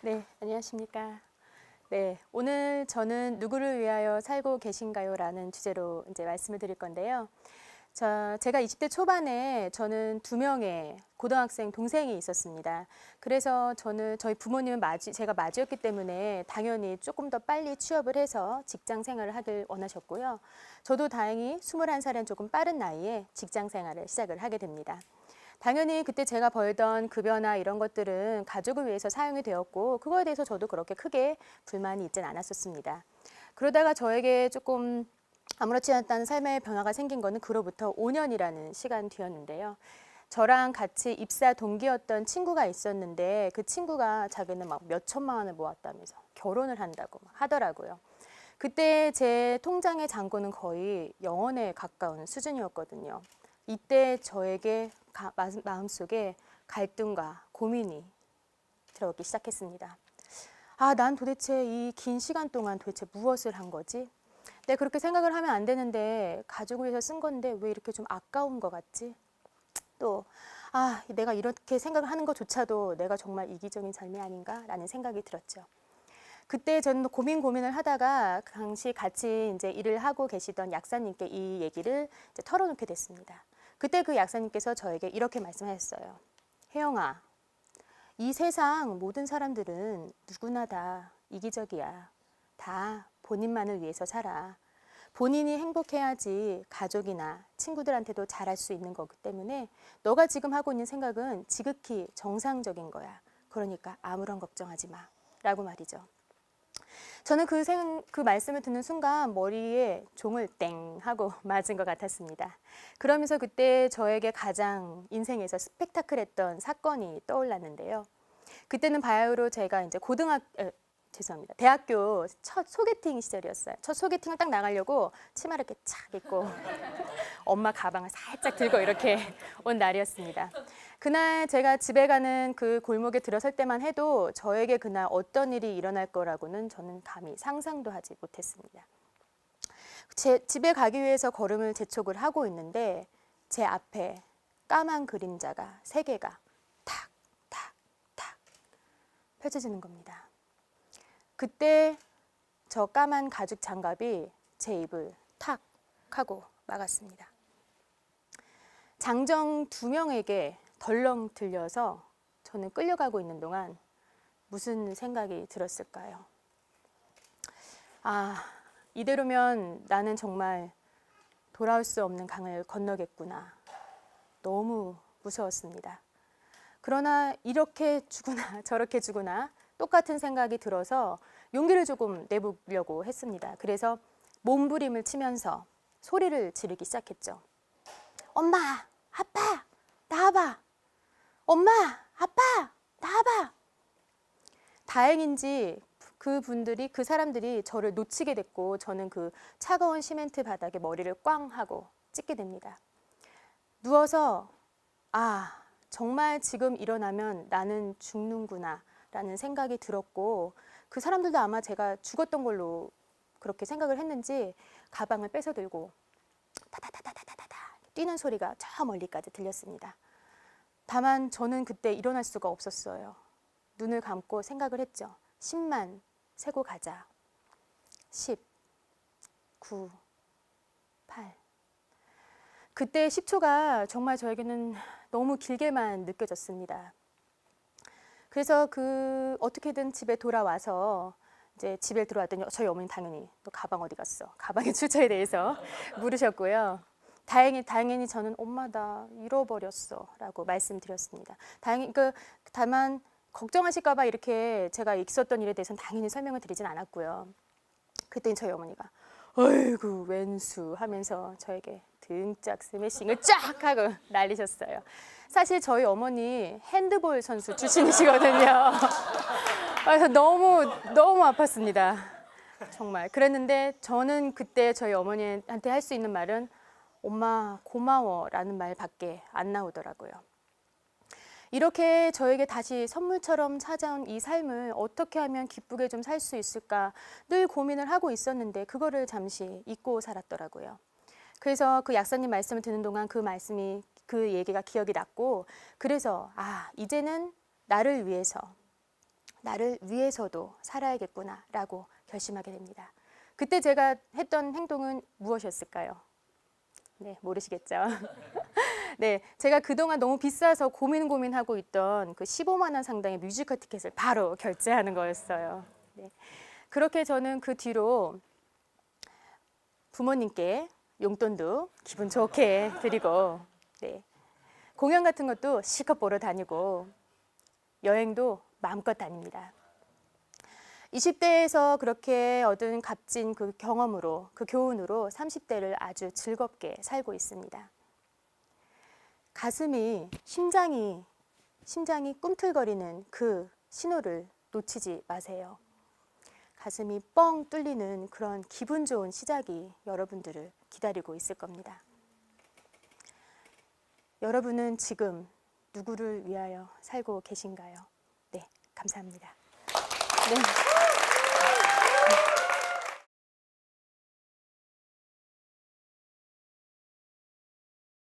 네, 안녕하십니까. 네, 오늘 저는 누구를 위하여 살고 계신가요? 라는 주제로 이제 말씀을 드릴 건데요. 자, 제가 20대 초반에 저는 두 명의 고등학생 동생이 있었습니다. 그래서 저는 저희 부모님은 맞이, 제가 맞이였기 때문에 당연히 조금 더 빨리 취업을 해서 직장 생활을 하길 원하셨고요. 저도 다행히 21살엔 조금 빠른 나이에 직장 생활을 시작을 하게 됩니다. 당연히 그때 제가 벌던 급여나 이런 것들은 가족을 위해서 사용이 되었고 그거에 대해서 저도 그렇게 크게 불만이 있지는 않았었습니다. 그러다가 저에게 조금 아무렇지 않다는 삶의 변화가 생긴 거는 그로부터 5년이라는 시간 뒤였는데요. 저랑 같이 입사 동기였던 친구가 있었는데 그 친구가 자기는 막 몇 천만 원을 모았다면서 결혼을 한다고 막 하더라고요. 그때 제 통장의 잔고는 거의 영원에 가까운 수준이었거든요. 이때 저에게 가- 마- 마음속에 갈등과 고민이 들어오기 시작했습니다. 아, 난 도대체 이 긴 시간 동안 도대체 무엇을 한 거지? 내 그렇게 생각을 하면 안 되는데 가족을 위해서 쓴 건데 왜 이렇게 좀 아까운 것 같지? 또, 아, 내가 이렇게 생각을 하는 것조차도 내가 정말 이기적인 삶이 아닌가라는 생각이 들었죠. 그때 저는 고민 고민을 하다가 그 당시 같이 이제 일을 하고 계시던 약사님께 이 얘기를 털어놓게 됐습니다. 그때 그 약사님께서 저에게 이렇게 말씀하셨어요. 혜영아, 이 세상 모든 사람들은 누구나 다 이기적이야. 다 본인만을 위해서 살아. 본인이 행복해야지 가족이나 친구들한테도 잘할 수 있는 거기 때문에 너가 지금 하고 있는 생각은 지극히 정상적인 거야. 그러니까 아무런 걱정하지 마. 라고 말이죠. 저는 그, 생, 그 말씀을 듣는 순간 머리에 종을 땡 하고 맞은 것 같았습니다. 그러면서 그때 저에게 가장 인생에서 스펙타클했던 사건이 떠올랐는데요. 그때는 바야흐로 제가 이제 고등학 에, 죄송합니다. 대학교 첫 소개팅 시절이었어요. 첫 소개팅을 딱 나가려고 치마를 이렇게 착 입고 엄마 가방을 살짝 들고 이렇게 온 날이었습니다. 그날 제가 집에 가는 그 골목에 들어설 때만 해도 저에게 그날 어떤 일이 일어날 거라고는 저는 감히 상상도 하지 못했습니다. 제 집에 가기 위해서 걸음을 재촉을 하고 있는데 제 앞에 까만 그림자가 세 개가 탁, 탁, 탁 펼쳐지는 겁니다. 그때 저 까만 가죽 장갑이 제 입을 탁 하고 막았습니다. 장정 두 명에게 덜렁 들려서 저는 끌려가고 있는 동안 무슨 생각이 들었을까요? 아, 이대로면 나는 정말 돌아올 수 없는 강을 건너겠구나. 너무 무서웠습니다. 그러나 이렇게 죽으나 저렇게 죽으나 똑같은 생각이 들어서 용기를 조금 내보려고 했습니다. 그래서 몸부림을 치면서 소리를 지르기 시작했죠. 엄마, 아빠, 나와봐. 엄마, 아빠, 나와봐. 다행인지 그 분들이, 그 사람들이 저를 놓치게 됐고, 저는 그 차가운 시멘트 바닥에 머리를 꽝 하고 찢게 됩니다. 누워서, 아, 정말 지금 일어나면 나는 죽는구나. 라는 생각이 들었고, 그 사람들도 아마 제가 죽었던 걸로 그렇게 생각을 했는지 가방을 뺏어 들고 타타타타타타타 뛰는 소리가 저 멀리까지 들렸습니다. 다만 저는 그때 일어날 수가 없었어요. 눈을 감고 생각을 했죠. 10만 세고 가자. 10, 9, 8. 그때 10초가 정말 저에게는 너무 길게만 느껴졌습니다. 그래서 그 어떻게든 집에 돌아와서 이제 집에 들어왔더니 저희 어머니 당연히 또 가방 어디 갔어? 가방의 출처에 대해서 물으셨고요. 다행히 당연히 저는 엄마 나 잃어버렸어라고 말씀드렸습니다. 다행히 그 다만 걱정하실까봐 이렇게 제가 있었던 일에 대해서는 당연히 설명을 드리진 않았고요. 그때는 저희 어머니가 어이구 웬수 하면서 저에게 등짝 스매싱을 쫙 하고 날리셨어요. 사실 저희 어머니 핸드볼 선수 출신이시거든요. 그래서 너무 너무 아팠습니다. 정말 그랬는데 저는 그때 저희 어머니한테 할 수 있는 말은 엄마 고마워라는 말밖에 안 나오더라고요. 이렇게 저에게 다시 선물처럼 찾아온 이 삶을 어떻게 하면 기쁘게 좀 살 수 있을까 늘 고민을 하고 있었는데 그거를 잠시 잊고 살았더라고요. 그래서 그 약사님 말씀을 듣는 동안 그 말씀이 그 얘기가 기억이 났고 그래서 아 이제는 나를 위해서 나를 위해서도 살아야겠구나라고 결심하게 됩니다. 그때 제가 했던 행동은 무엇이었을까요? 네, 모르시겠죠? 네, 제가 그동안 너무 비싸서 고민 고민하고 있던 그 15만 원 상당의 뮤지컬 티켓을 바로 결제하는 거였어요. 네. 그렇게 저는 그 뒤로 부모님께 용돈도 기분 좋게 드리고 네. 공연 같은 것도 실컷 보러 다니고 여행도 마음껏 다닙니다. 20대에서 그렇게 얻은 값진 그 경험으로 그 교훈으로 30대를 아주 즐겁게 살고 있습니다. 가슴이 심장이 심장이 꿈틀거리는 그 신호를 놓치지 마세요. 가슴이 뻥 뚫리는 그런 기분 좋은 시작이 여러분들을 기다리고 있을 겁니다. 여러분은 지금 누구를 위하여 살고 계신가요? 네, 감사합니다. 네.